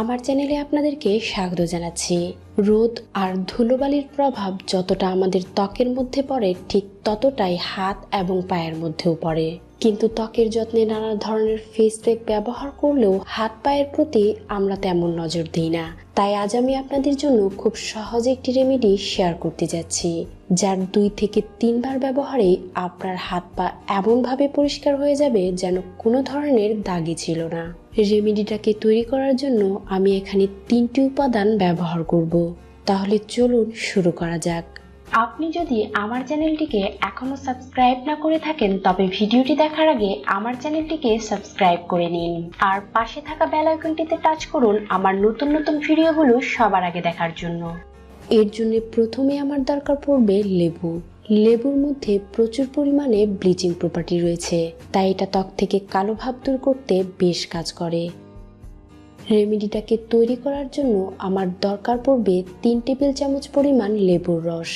আমার চ্যানেলে আপনাদেরকে স্বাগত জানাচ্ছি। রোদ আর ধুলোবালির প্রভাব যতটা আমাদের ত্বকের মধ্যে পড়ে, ঠিক ততটাই হাত এবং পায়ের মধ্যেও পড়ে। কিন্তু ত্বকের যত্নে নানা ধরনের ফেস প্যাক ব্যবহার করলেও হাত পায়ের প্রতি আমরা তেমন নজর দিই না। তাই আজ আমি আপনাদের জন্য খুব সহজ একটি রেমেডি শেয়ার করতে যাচ্ছি, যার দুই থেকে তিনবার ব্যবহারে আপনার হাত পা এমনভাবে পরিষ্কার হয়ে যাবে যেন কোনো ধরনের দাগই ছিল না। রেমেডিটাকে তৈরি করার জন্য আমি এখানে তিনটি উপাদান ব্যবহার করব। তাহলে চলুন শুরু করা যাক। আপনি যদি আমার চ্যানেলটিকে এখনও সাবস্ক্রাইব না করে থাকেন, তবে ভিডিওটি দেখার আগে আমার চ্যানেলটিকে সাবস্ক্রাইব করে নিন। আর পাশে থাকা বেল আইকনটিতে টাচ করুন আমার নতুন নতুন ভিডিওগুলো সবার আগে দেখার জন্য। এর জন্য প্রথমে আমার দরকার পড়বে লেবু। লেবুর মধ্যে প্রচুর পরিমাণে ব্লিচিং প্রপার্টি রয়েছে, তাই এটা ত্বক থেকে কালো ভাব দূর করতে বেশ কাজ করে। রেমেডিটাকে তৈরি করার জন্য আমার দরকার পড়বে তিন টেবিল চামচ পরিমাণ লেবুর রস।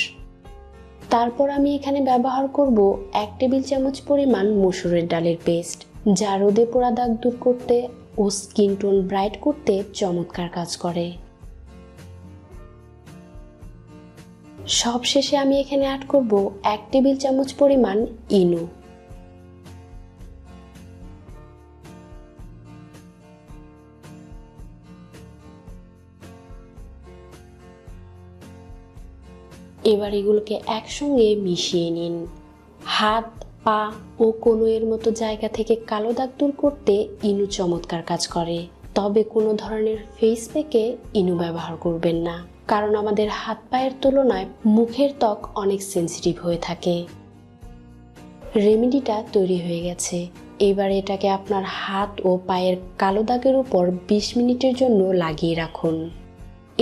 তারপর আমি এখানে ব্যবহার করব এক টেবিল চামচ পরিমাণ মসুরের ডালের পেস্ট, যা রোদে পোড়া দাগ দূর করতে ও স্কিন টোন ব্রাইট করতে চমৎকার কাজ করে। সবশেষে আমি এখানে অ্যাড করব এক টেবিল চামচ পরিমাণ ইনো। এবার এগুলোকে একসঙ্গে মিশিয়ে নিন। হাত, পা ও কোনো এর মতো জায়গা থেকে কালো দাগ দূর করতে ইনু চমৎকার কাজ করে। তবে কোনো ধরনের ফেস প্যাকে ইনু ব্যবহার করবেন না, কারণ আমাদের হাত পায়ের তুলনায় মুখের ত্বক অনেক সেন্সিটিভ হয়ে থাকে। রেমেডিটা তৈরি হয়ে গেছে। এবার এটাকে আপনার হাত ও পায়ের কালো দাগের উপর বিশ মিনিটের জন্য লাগিয়ে রাখুন।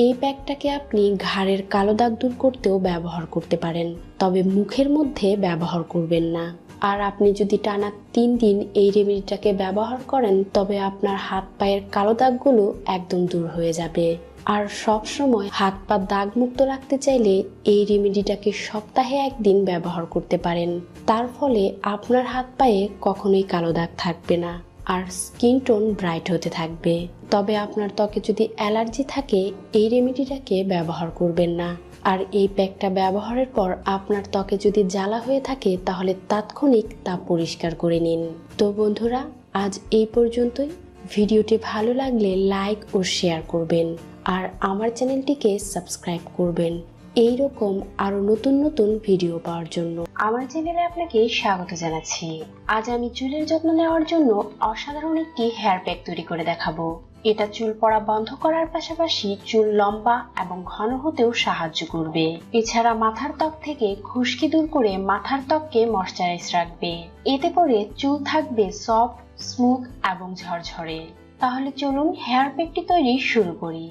এই প্যাকটাকে আপনি ঘাড়ের কালো দাগ দূর করতেও ব্যবহার করতে পারেন, তবে মুখের মধ্যে ব্যবহার করবেন না। আর আপনি যদি টানা তিন দিন এই রেমেডিটাকে ব্যবহার করেন, তবে আপনার হাত পায়ের কালো দাগগুলো একদম দূর হয়ে যাবে। আর সব সময় হাত পা দাগ মুক্ত রাখতে চাইলে এই রেমেডিটাকে সপ্তাহে একদিন ব্যবহার করতে পারেন। তার ফলে আপনার হাত পায়ে কখনোই কালো দাগ থাকবে না। আর স্কিন টোন ব্রাইট হতে থাকবে। তবে আপনার ত্বকে যদি অ্যালার্জি থাকে, এই রেমেডিটাকে ব্যবহার করবেন না। আর এই প্যাকটা ব্যবহারের পর আপনার ত্বকে যদি জ্বালা হয়ে থাকে, তাহলে তাৎক্ষণিক তা পরিষ্কার করে নিন। তো বন্ধুরা, আজ এই পর্যন্তই। ভিডিওটি ভালো লাগলে লাইক ও শেয়ার করবেন। আর আমার চ্যানেলটিকে সাবস্ক্রাইব করবেন। এই রকম আরও নতুন নতুন ভিডিও পাওয়ার জন্য। আমার চ্যানেলে আপনাকে স্বাগত জানাচ্ছি। আজ আমি চুলের যত্ন নেওয়ার জন্য অসাধারণ একটি হেয়ার প্যাক তৈরি করে দেখাবো। এটা চুল পড়া বন্ধ করার পাশাপাশি চুল লম্বা এবং ঘন হতেও সাহায্য করবে। এছাড়া মাথার ত্বক থেকে খুশকি দূর করে মাথার ত্বককে ময়শ্চারাইজ রাখবে। এতে করে চুল থাকবে সফট স্মুথ এবং ঝরঝরে। তাহলে চলুন হেয়ার প্যাকটি তৈরি শুরু করি।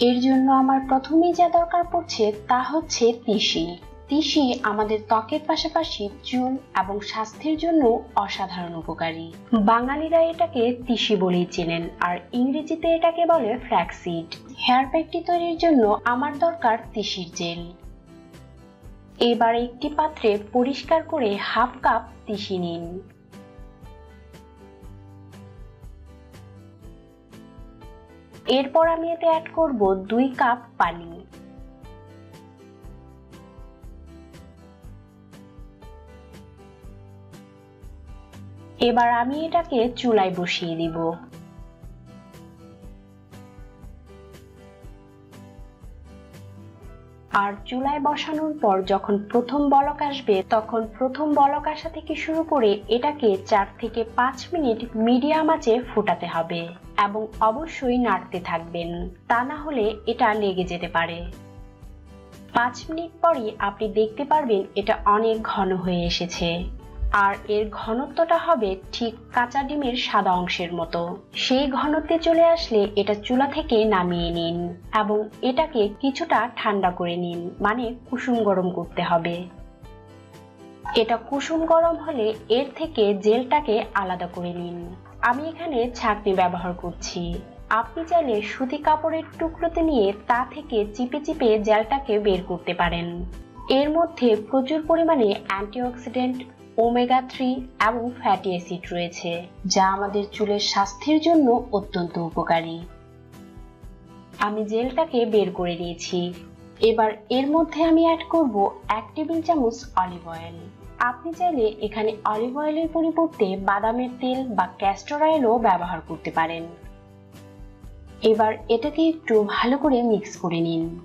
এর জন্য আমার প্রথমেই যা দরকার পড়ছে তা হচ্ছে তিসি। তিসি আমাদের ত্বকের পাশাপাশি চুল এবং স্বাস্থ্যের জন্য অসাধারণ উপকারী। বাঙালিরা এটাকে তিসি বলেই চেনেন, আর ইংরেজিতে এটাকে বলে ফ্ল্যাক্সিড হেয়ার প্যাকটি তৈরির জন্য আমার দরকার তিসির জেল। এবার একটি পাত্রে পরিষ্কার করে হাফ কাপ তিসি নিন। এরপর আমি এতে অ্যাড করব দুই কাপ পানি। এবার আমি এটাকে চুলায় বসিয়ে দিব। আর চুলায় বসানোর পর যখন প্রথম বলক আসবে, তখন প্রথম বলক আসা থেকে শুরু করে এটাকে চার থেকে পাঁচ মিনিট মিডিয়াম আঁচে ফোটাতে হবে এবং অবশ্যই নাড়তে থাকবেন, তা না হলে এটা লেগে যেতে পারে। পাঁচ মিনিট পরই আপনি দেখতে পারবেন এটা অনেক ঘন হয়ে এসেছে। আর এর ঘনত্বটা হবে ঠিক কাঁচা ডিমের সাদা অংশের মতো। সেই ঘনত্বে চলে আসলে এটা চুলা থেকে নামিয়ে নিন এবং এটাকে কিছুটা ঠান্ডা করে নিন মানে কুসুম গরম করতে হবে। এটা কুসুম গরম হলে এর থেকে জেলটাকে আলাদা করে নিন। আমি এখানে ছাঁকনি ব্যবহার করছি। আপনি চাইলে সুতি কাপড়ের টুকরোতে নিয়ে তা থেকে চিপে চিপে জেলটাকে বের করতে পারেন। এর মধ্যে প্রচুর পরিমাণে অ্যান্টিঅক্সিডেন্ট ওমেগা থ্রি এবং ফ্যাটি অ্যাসিড রয়েছে, যা আমাদের চুলের স্বাস্থ্যের জন্য অত্যন্ত উপকারী। আমি জেলটাকে বের করে নিয়েছি। এবার এর মধ্যে আমি অ্যাড করব এক টেবিল চামচ অলিভ অয়েল আপনি চাইলে এখানে অলিভ অয়েলের পরিবর্তে বাদামের তেল বা ক্যাস্টর অয়েলও ব্যবহার করতে পারেন। এবার এটাকে একটু ভালো করে মিক্স করে নিন।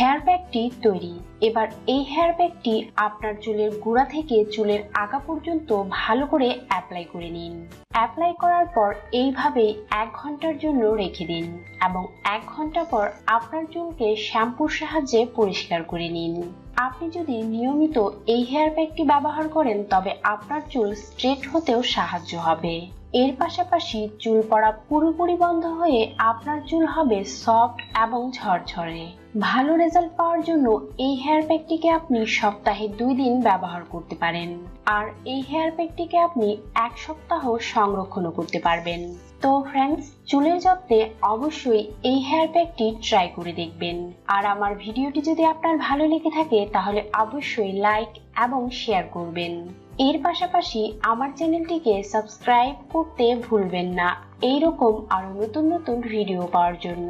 হেয়ার ব্যাগটি তৈরি। এবার এই হেয়ার ব্যাগটি আপনার চুলের গোড়া থেকে চুলের আগা পর্যন্ত ভালো করে অ্যাপ্লাই করে নিন। অ্যাপ্লাই করার পর এইভাবে এক ঘণ্টার জন্য রেখে দিন এবং এক ঘণ্টা পর আপনার চুলকে শ্যাম্পুর সাহায্যে পরিষ্কার করে নিন। আপনি যদি নিয়মিত এই হেয়ার প্যাকটি ব্যবহার করেন, তবে আপনার চুল স্ট্রেট হতেও সাহায্য হবে। এর পাশাপাশি চুল পড়া পুরোপুরি বন্ধ হয়ে আপনার চুল হবে সফট এবং ঝরঝরে। ভালো রেজাল্ট পাওয়ার জন্য এই হেয়ার প্যাকটিকে আপনি সপ্তাহে দুই দিন ব্যবহার করতে পারেন। আর এই হেয়ার প্যাকটিকে আপনি এক সপ্তাহ সংরক্ষণও করতে পারবেন। তো ফ্রেন্ডস চুলের যত্নে অবশ্যই এই হেয়ার প্যাকটি ট্রাই করে দেখবেন। আর আমার ভিডিওটি যদি আপনার ভালো লেগে থাকে, তাহলে অবশ্যই লাইক এবং শেয়ার করবেন। এর পাশাপাশি আমার চ্যানেলটিকে সাবস্ক্রাইব করতে ভুলবেন না। এইরকম আরও নতুন নতুন ভিডিও পাওয়ার জন্য।